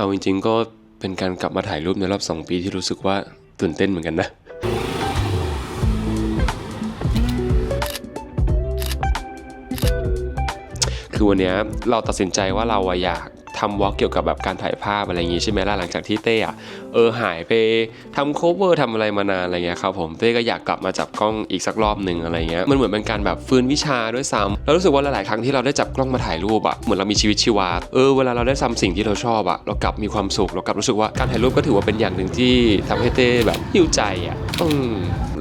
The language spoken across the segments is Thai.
เอาจริงๆก็เป็นการกลับมาถ่ายรูปในรอบ 2 ปีที่รู้สึกว่าตื่นเต้นเหมือนกันนะ คือวันนี้เราตัดสินใจว่าเราอยาก ทำวอล์กเกี่ยวกับแบบการถ่ายภาพอะไรอย่างงี้ใช่ไหมล่ะหลังจากที่เต้อะเออหายไปทำโคเวอร์ทำอะไรมานานอะไรเงี้ยครับผมเต้ก็อยากกลับมาจับกล้องอีกสักรอบหนึ่งอะไรเงี้ยมันเหมือนเป็นการแบบฟื้นวิชาด้วยซ้ำเรารู้สึกว่าหลายๆครั้งที่เราได้จับกล้องมาถ่ายรูปอะเหมือนเรามีชีวิตชีวาเออเวลาเราได้ทำสิ่งที่เราชอบอะเรากลับมีความสุขเรากลับรู้สึกว่าการถ่ายรูปก็ถือว่าเป็นอย่างหนึ่งที่ทำให้เต้แบบหิวใจอะอืม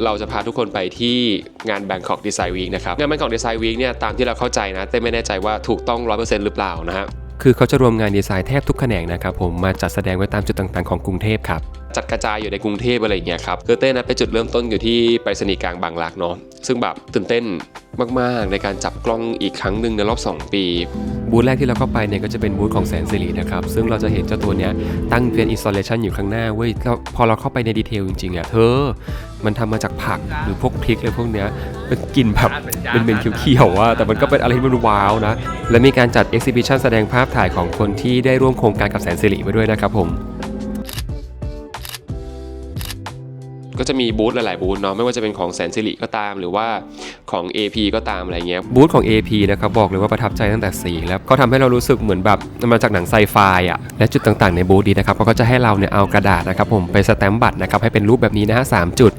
เราจะพาทุกคนไปที่งาน Bangkok Design Week นะครับ งาน Bangkok Design Week เนี่ยตามที่เราเข้าใจนะ แต่ไม่แน่ใจว่าถูกต้อง 100%หรือเปล่านะฮะ คือเขาจะรวมงานดีไซน์แทบทุกแขนงนะครับผมมาจัดแสดงไว้ตามจุดต่างๆของกรุงเทพครับจัดกระจายอยู่ในกรุงเทพอะไรอย่างเงี้ยครับคือเต้นะไปจุดเริ่มต้นอยู่ที่ไปรษณีย์กลางบางรักเนาะซึ่งแบบตื่นเต้นมากๆ ในการจับกล้องอีกครั้งหนึ่งในรอบ 2 ปี บูธแรกที่เราเข้าไปเนี่ยก็จะเป็นบูธของแสนสิรินะครับ ซึ่งเราจะเห็นเจ้าตัวเนี้ยตั้งเป็นอินสตาเลชันอยู่ข้างหน้าเว้ยพอเราเข้าไปในดีเทลจริงๆอะเธอ มันทำมาจากผักหรือพวกพริกอะไรพวกเนี้ยเป็นกลิ่นแบบเป็นเมนเขียวๆอะแต่มันก็เป็นอะไรที่มันว้าวนะ และมีการจัดเอ็กซิบิชันแสดงภาพถ่ายของคนที่ได้ร่วมโครงการกับแสนสิริมาด้วยนะครับผม ก็จะมีบูธหลายๆบูธเนาะไม่ว่าจะเป็นของแสนสิริก็ตาม หรือว่าของ AP ก็ตามอะไรเงี้ยบูธของ AP นะครับบอกเลยว่าประทับใจตั้งแต่สีแล้วก็ทำให้เรารู้สึกเหมือนแบบมันมาจากหนังไซไฟอะและจุดต่างๆในบูธนี้นะครับเขาก็จะให้เราเนี่ยเอากระดาษนะครับผมไปสแตมป์บัตรนะครับให้เป็นรูปแบบนี้นะฮะสามจุด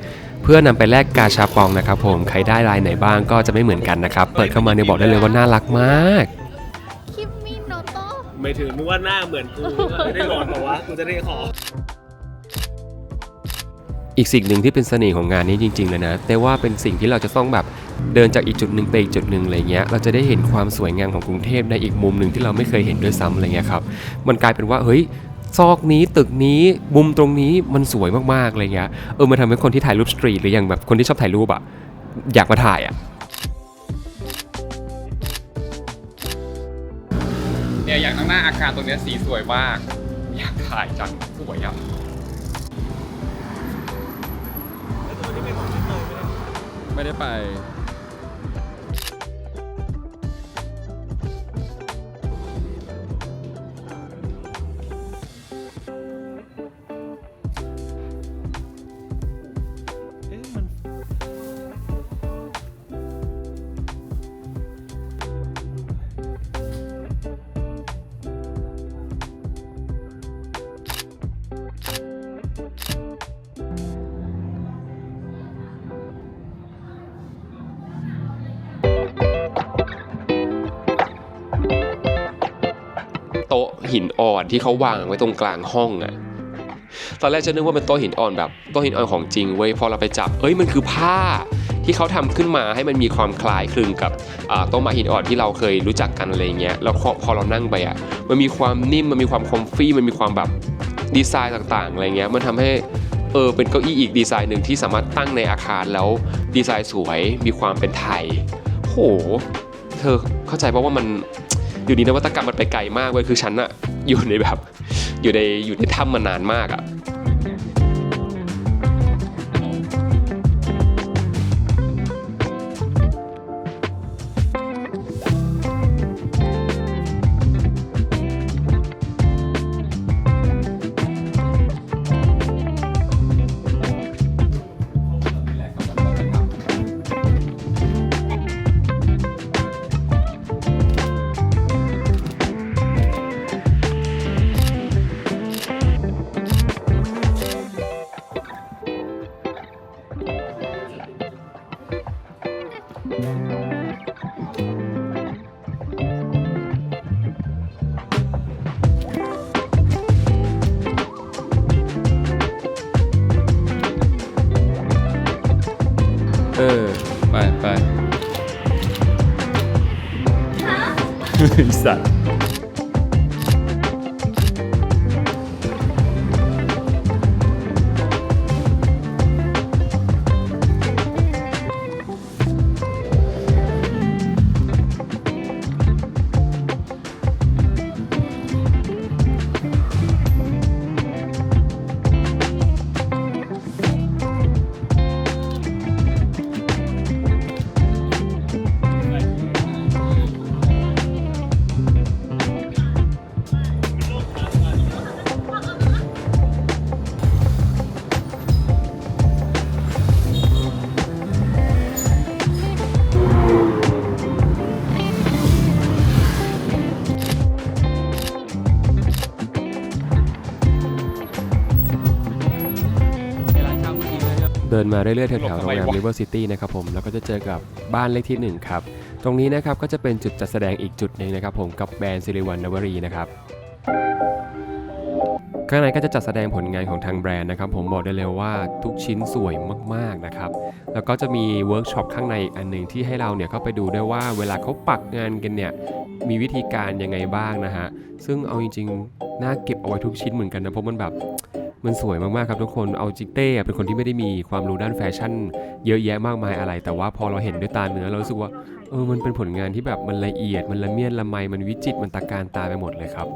เพื่อนำไปแลกกาชาปองนะครับผมใครได้ลายไหนบ้างก็จะไม่เหมือนกันนะครับเปิดเข้ามาเนี่ยบอกได้เลยว่าน่ารักมากคิมมิโนโตะไม่ถึงนึกว่าหน้าเหมือนกูไม่ได้หลอนบอกว่ากูจะได้ขอ อีกสิ่งหนึ่งที่เป็นเสน่ห์ของงานนี้จริงๆเลยนะ แต่ว่าเป็นสิ่งที่เราจะต้องแบบเดินจากอีกจุดหนึ่งไปอีกจุดหนึ่งอะไรเงี้ย เราจะได้เห็นความสวยงามของกรุงเทพในอีกมุมหนึ่งที่เราไม่เคยเห็นด้วยซ้ำอะไรเงี้ยครับ มันกลายเป็นว่าเฮ้ยซอกนี้ตึกนี้มุมตรงนี้มันสวยมากๆอะไรเงี้ย เออมันทำให้คนที่ถ่ายรูปสตรีทหรืออย่างแบบคนที่ชอบถ่ายรูปอะอยากมาถ่ายอะเนี่ยอย่างข้างหน้าอาคารตรงเนี้ยสีสวยมาก อยากถ่ายจังสวยอะ ไม่ได้ไป โต๊ะหินอ่อนที่เขาวางไว้ตรงกลางห้องอะตอนแรกฉันนึกว่าเป็นโต๊ะหินอ่อนแบบโต๊ะหินอ่อนของจริงเว้ยพอเราไปจับเอ้ยมันคือผ้าที่เขาทำขึ้นมาให้มันมีความคล้ายคลึงกับโต๊ะมาหินอ่อนที่เราเคยรู้จักกันอะไรเงี้ยแล้วพอพอเรานั่งไปอะมันมีความนิ่มมันมีความคอมฟี่มันมีความแบบดีไซน์ต่างๆอะไรเงี้ยมันทำให้เออเป็นเก้าอี้อีกดีไซน์หนึ่งที่สามารถตั้งในอาคารแล้วดีไซน์สวยมีความเป็นไทยโหเธอเข้าใจป่าว่ามัน อยู่ดีนวัตกรรมมันไปไกลมากเว้ยคือฉันอะอยู่ในแบบอยู่ในอยู่ในถ้ำมานานมากอะ เออ ไปไป สัตว์ ดินมาเรื่อยๆแถวๆโรงแรมหลบทำไมวะ River City นะครับผมแล้วก็จะเจอกับบ้านเลขที่ 1 ครับ ตรงนี้นะครับก็จะเป็นจุดจัดแสดงอีกจุดหนึ่งนะครับผมกับแบรนด์สิริวัณนวรีนะครับข้างในก็จะจัดแสดงผลงานของทางแบรนด์นะครับ ผมบอกได้เลยว่าทุกชิ้นสวยมากๆนะครับ แล้วก็จะมีเวิร์กช็อปข้างในอีกอันหนึ่งที่ให้เราเนี่ยเข้าไปดูด้วยว่าเวลาเขาปักงานกันเนี่ยมีวิธีการยังไงบ้างนะฮะ ซึ่งเอาจริงๆน่าเก็บเอาไว้ทุกชิ้นเหมือนกันนะเพราะมันแบบ มันสวยมากๆครับทุกคน เอาจิเต้เป็นคนที่ไม่ได้มีความรู้ด้านแฟชั่น เยอะแยะมากมายอะไร แต่ว่าพอเราเห็นด้วยตาเนื้อเรารู้สึกว่าเออมันเป็นผลงานที่แบบมันละเอียด มันละเมียดละไมมันวิจิตรมันตะการตาไปหมดเลยครับ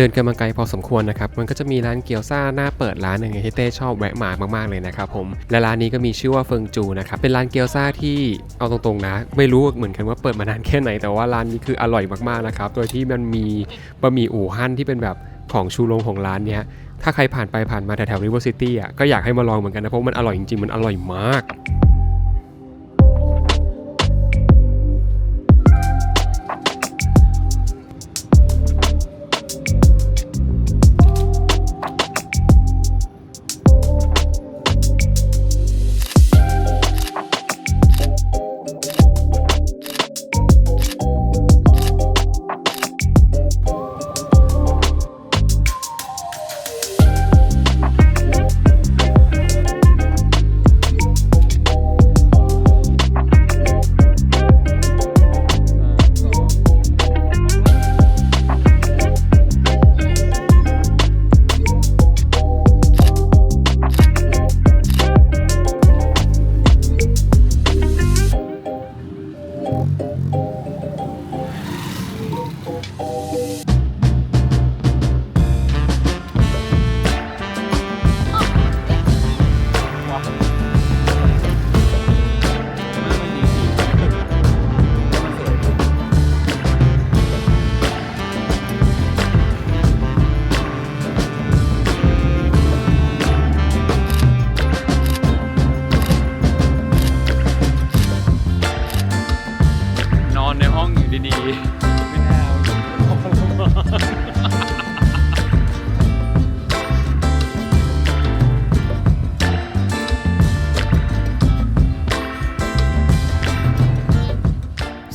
เดินกันมาไกลพอสมควรนะครับ มันก็จะมีร้านเกี๊ยวซ่าหน้าเปิดร้านหนึ่งที่เต้ชอบแวะมามากๆเลยนะครับผม และร้านนี้ก็มีชื่อว่าเฟิงจูนะครับ เป็นร้านเกี๊ยวซ่าที่เอาตรงๆนะ ไม่รู้เหมือนกันว่าเปิดมานานแค่ไหน แต่ว่าร้านนี้คืออร่อยมากๆนะครับ โดยที่มันมีบะหมี่อู่ฮั่นที่เป็นแบบของชูโรงของร้านเนี้ย ถ้าใครผ่านไปผ่านมาแถวๆ River City อะ ก็อยากให้มาลองเหมือนกันนะ เพราะมันอร่อยจริงๆ มันอร่อยมาก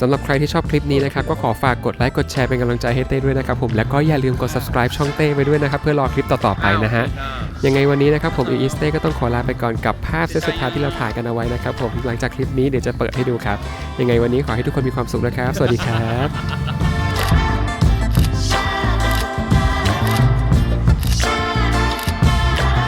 ำหรับใครที่ชอบคลิปนี้นะครับก็ขอฝากกดไลค์กดแชร์เป็นกำลังใจให้เต้ด้วยนะครับผมแล้วก็อย่าลืมกด subscribe ช่องเต้ไปด้วยนะครับเพื่อรอคลิปต่อๆไปนะฮะยังไงวันนี้นะครับผมอีสเต้ก็ต้องขอลาไปก่อนกับภาพเซตสุดท้ายที่เราถ่ายกันเอาไว้นะครับผมหลังจากคลิปนี้เดี๋ยวจะเปิดให้ดูครับยังไงวันนี้ขอให้ทุกคนมีความสุขนะครับ สวัสดีครับ